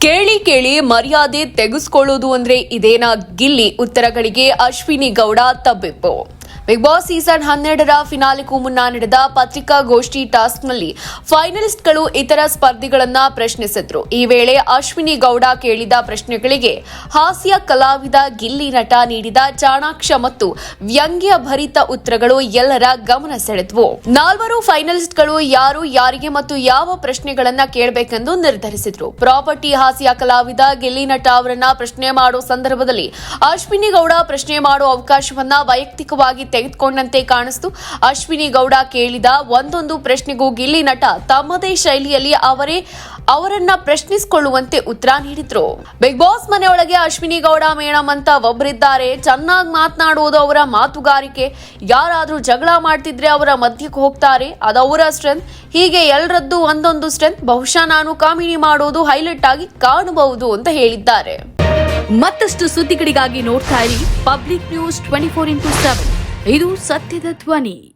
ಕೇಳಿ ಕೇಳಿ ಮರ್ಯಾದೆ ತೆಗೆಸ್ಕೊಳ್ಳೋದು ಅಂದ್ರೆ ಇದೇನಾ ಗಿಲ್ಲಿ? ಉತ್ತರಗಳಿಗೆ ಅಶ್ವಿನಿ ಗೌಡ ತಬ್ಬಿಪ್ಪು ಬಿಗ್ ಬಾಸ್ ಸೀಸನ್ ಹನ್ನೆರಡರ ಫಿನಾಲಿಗೂ ಮುನ್ನ ನಡೆದ ಪತ್ರಿಕಾಗೋಷ್ಠಿ ಟಾಸ್ಕ್ನಲ್ಲಿ ಫೈನಲಿಸ್ಟ್ಗಳು ಇತರ ಸ್ಪರ್ಧಿಗಳನ್ನ ಪ್ರಶ್ನಿಸಿದ್ರು. ಈ ವೇಳೆ ಅಶ್ವಿನಿ ಗೌಡ ಕೇಳಿದ ಪ್ರಶ್ನೆಗಳಿಗೆ ಹಾಸ್ಯ ಕಲಾವಿದ ಗಿಲ್ಲಿ ನಟ ನೀಡಿದ ಚಾಣಾಕ್ಷ ಮತ್ತು ವ್ಯಂಗ್ಯ ಭರಿತ ಉತ್ತರಗಳು ಎಲ್ಲರ ಗಮನ ಸೆಳೆದ್ವು. ನಾಲ್ವರು ಫೈನಲಿಸ್ಟ್ಗಳು ಯಾರು, ಯಾರಿಗೆ ಮತ್ತು ಯಾವ ಪ್ರಶ್ನೆಗಳನ್ನ ಕೇಳಬೇಕೆಂದು ನಿರ್ಧರಿಸಿದ್ರು. ಪ್ರಾಪರ್ಟಿ ಹಾಸ್ಯ ಕಲಾವಿದ ಗಿಲ್ಲಿ ನಟ ಅವರನ್ನ ಪ್ರಶ್ನೆ ಮಾಡೋ ಸಂದರ್ಭದಲ್ಲಿ ಅಶ್ವಿನಿ ಗೌಡ ಪ್ರಶ್ನೆ ಮಾಡೋ ಅವಕಾಶವನ್ನ ವೈಯಕ್ತಿಕವಾಗಿ ತೆಗೆದುಕೊಂಡಂತೆ ಕಾಣಿಸ್ತು. ಅಶ್ವಿನಿ ಗೌಡ ಕೇಳಿದ ಒಂದೊಂದು ಪ್ರಶ್ನೆಗೂ ಗಿಲ್ಲಿ ನಟ ತಮ್ಮದೇ ಶೈಲಿಯಲ್ಲಿ ಅವರೇ ಅವರನ್ನ ಪ್ರಶ್ನಿಸಿಕೊಳ್ಳುವಂತೆ ಉತ್ತರ ನೀಡಿದ್ರು. ಬಿಗ್ ಬಾಸ್ ಮನೆಯೊಳಗೆ ಅಶ್ವಿನಿ ಗೌಡ ಮೇಣಂ ಅಂತ ಒಬ್ಬರಿದ್ದಾರೆ ಚೆನ್ನಾಗಿ ಮಾತನಾಡುವುದು ಅವರ ಮಾತುಗಾರಿಕೆ. ಯಾರಾದ್ರೂ ಜಗಳ ಮಾಡ್ತಿದ್ರೆ ಅವರ ಮಧ್ಯಕ್ಕೆ ಹೋಗ್ತಾರೆ. ಅದವರ ಸ್ಟ್ರೆಂತ್ ಹೀಗೆ ಎಲ್ಲರದ್ದು ಒಂದೊಂದು ಸ್ಟ್ರೆಂತ್ ಬಹುಶಃ ನಾನು ಕಾಮಿಡಿ ಮಾಡೋದು ಹೈಲೈಟ್ ಆಗಿ ಕಾಣಬಹುದು ಅಂತ ಹೇಳಿದ್ದಾರೆ. ಮತ್ತಷ್ಟು ಸುದ್ದಿಗಳಿಗಾಗಿ ನೋಡ್ತಾ ಇರಿ. Public news twenty four into seven ಇದು ಸತ್ಯದ ಧ್ವನಿ.